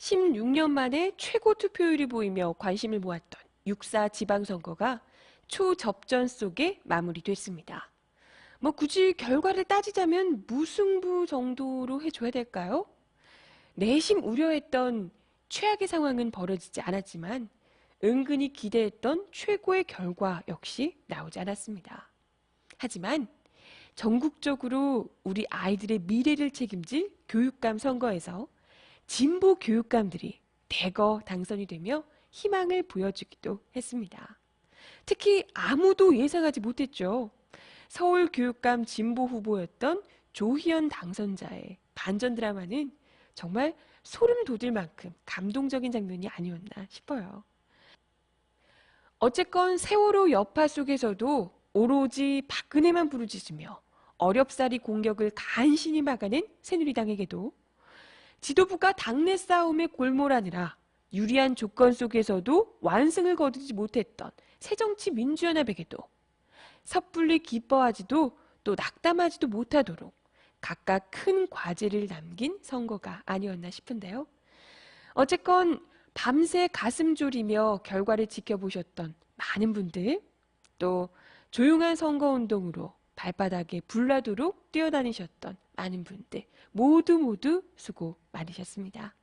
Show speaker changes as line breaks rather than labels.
16년 만에 최고 투표율이 보이며 관심을 모았던 6.4 지방선거가 초접전 속에 마무리됐습니다. 뭐 굳이 결과를 따지자면 무승부 정도로 해줘야 될까요? 내심 우려했던 최악의 상황은 벌어지지 않았지만 은근히 기대했던 최고의 결과 역시 나오지 않았습니다. 하지만 전국적으로 우리 아이들의 미래를 책임질 교육감 선거에서 진보 교육감들이 대거 당선이 되며 희망을 보여주기도 했습니다. 특히 아무도 예상하지 못했죠. 서울 교육감 진보 후보였던 조희연 당선자의 반전 드라마는 정말 소름 돋을 만큼 감동적인 장면이 아니었나 싶어요. 어쨌건 세월호 여파 속에서도 오로지 박근혜만 부르짖으며 어렵사리 공격을 간신히 막아낸 새누리당에게도 지도부가 당내 싸움에 골몰하느라 유리한 조건 속에서도 완승을 거두지 못했던 새정치민주연합에게도 섣불리 기뻐하지도 또 낙담하지도 못하도록 각각 큰 과제를 남긴 선거가 아니었나 싶은데요. 어쨌건 밤새 가슴 졸이며 결과를 지켜보셨던 많은 분들, 또 조용한 선거운동으로 발바닥에 불나도록 뛰어다니셨던 많은 분들 모두 모두 수고 많으셨습니다.